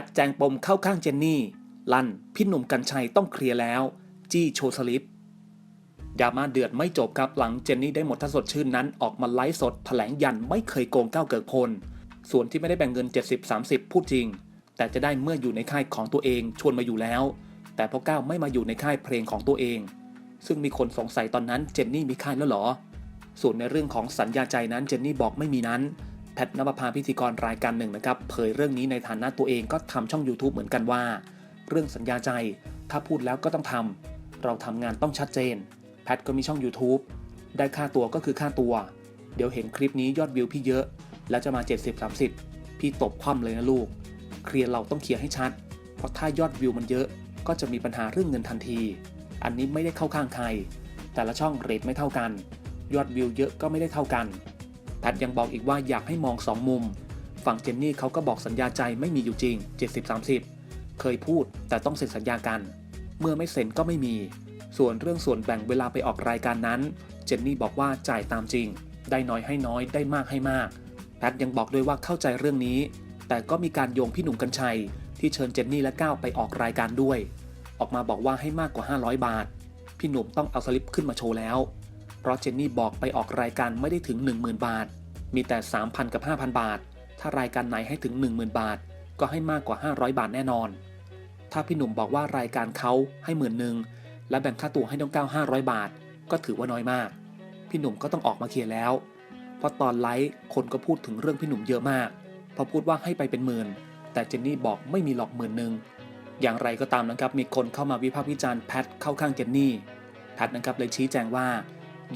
ทแจงปมเข้าข้างเจนนี่ ลั่นพี่หนุ่มกัญชัยต้องเคลียร์แล้ว จี้โชว์สลิปดราม่าเดือดไม่จบครับหลังเจนนี่ได้หมดทัศนชื่นนั้นออกมาไลฟ์สดแถลงยันไม่เคยโกงก้าวเกิดพล ส่วนที่ไม่ได้แบ่งเงิน 70-30 พูดจริง แต่จะได้เมื่ออยู่ในค่ายของตัวเองชวนมาอยู่แล้ว แต่พอก้าวไม่มาอยู่ในค่ายเพลงของตัวเอง ซึ่งมีคนสงสัยตอนนั้นเจนนี่มีค่ายแล้วหรอ ส่วนในเรื่องของสัญญาใจนั้นเจนนี่บอกไม่มีนั้น แพทนภพาพิธีกรรายการหนึ่งนะครับเผยเรื่องนี้ในฐานะตัวเองก็ทำช่อง YouTube เหมือนกันว่า เรื่องสัญญาใจ ถ้าพูดแล้วก็ต้องทำเราทำงานต้องชัดเจน แพทก็มีช่อง YouTube ได้ค่าตัวก็คือค่าตัว เดี๋ยวเห็นคลิปนี้ยอดวิวพี่เยอะ แล้วจะมา 70-30 พี่ตบคว่ำเลยนะลูก เคลียร์เราต้องเคลียร์ให้ชัด เพราะถ้ายอดวิวมันเยอะ ก็จะมีปัญหาเรื่องเงินทันที อันนี้ไม่ได้เข้าข้างใคร แต่ละช่องเรทไม่เท่ากัน ยอดวิวเยอะก็ไม่ได้เท่ากัน แพทยังบอกอีกว่าอยากให้มอง 2 มุม ฝั่งเจนนี่เขาก็บอกสัญญาใจไม่มีอยู่จริง 70-30 เคยพูดแต่ต้องเซ็นสัญญากัน เมื่อไม่เซ็นก็ไม่มี ส่วนเรื่องส่วนแบ่งเวลาไปออกรายการนั้น เจนนี่บอกว่าจ่ายตามจริง ได้น้อยให้น้อยได้มากให้มาก แพทยังบอกด้วยว่าเข้าใจเรื่องนี้ แต่ก็มีการโยงพี่หนุ่มกัญชัย ที่เชิญเจนนี่และก้าวไปออกรายการด้วย ออกมาบอกว่าให้มากกว่า 500 บาท พี่หนุ่มต้องเอาสลิปขึ้นมาโชว์แล้ว เพราะเจนนี่บอกไปออกรายการไม่ได้ถึง 10,000 บาท มีแต่ 3,000 กับ 5,000 บาท ถ้ารายการไหนให้ถึง 10,000 บาท ก็ให้มากกว่า 500 บาทแน่นอน ถ้าพี่หนุ่มบอกว่ารายการเขาให้หมื่นหนึ่งและแบ่งค่าตัวให้น้องก้าว500 บาท ก็ถือว่าน้อยมาก พี่หนุ่มก็ต้องออกมาเคลียร์แล้ว เพราะตอนไลฟ์คนก็พูดถึงเรื่องพี่หนุ่มเยอะมาก พอพูดว่าให้ไปเป็นหมื่น แต่เจนนี่บอกไม่มีหลอกหมื่นหนึ่งอย่างไรก็ตามนะครับมีคนเข้ามาวิพากษ์วิจารณ์แพทเข้าข้างเจนนี่แพทนะครับเลยชี้แจงว่า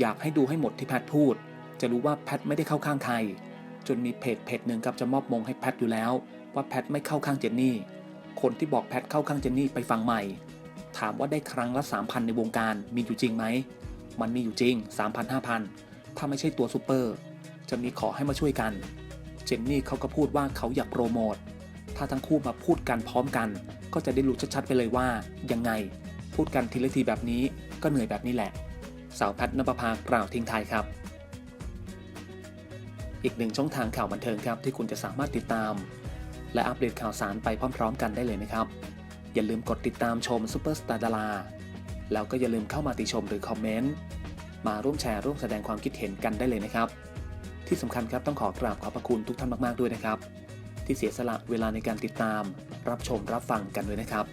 อยากให้ดูให้หมดที่แพทพูด จะรู้ว่าแพทไม่ได้เข้าข้างใคร จนมีเพจเพจหนึ่งครับจะมอบมงให้แพทอยู่แล้ว ว่าแพทไม่เข้าข้างเจนนี่ คนที่บอกแพทเข้าข้างเจนนี่ไปฟังใหม่ ถามว่าได้ครั้งละ3,000ในวงการมีอยู่จริงไหม มันมีอยู่จริง 3,000 5,000 ถ้าไม่ใช่ตัวซูเปอร์จะมีขอให้มาช่วยกัน เจนนี่เขาก็พูดว่าเขาอยากโปรโมท ถ้าทั้งคู่มาพูดกันพร้อมกัน ก็จะได้รู้ชัดๆไปเลยว่ายังไง พูดกันทีละทีแบบนี้ก็เหนื่อยแบบนี้แหละ สาวแพทนภพากล่าวทิ้งท้ายครับ อีกหนึ่งช่องทางข่าวบันเทิงครับที่คุณจะสามารถติดตาม และอัปเดตข่าวสารไปพร้อม ๆ กันได้เลยนะครับ อย่าลืมกดติดตามชมซูเปอร์สตาร์ดาราแล้วก็อย่าลืมเข้ามาติชมหรือคอมเมนต์มาร่วมแชร์ร่วมแสดงความคิดเห็นกันได้เลยนะครับ ที่สำคัญครับต้องขอกราบขอบพระคุณทุกท่านมากๆด้วยนะครับ ที่เสียสละเวลาในการติดตาม รับชมรับฟังกันด้วยนะครับ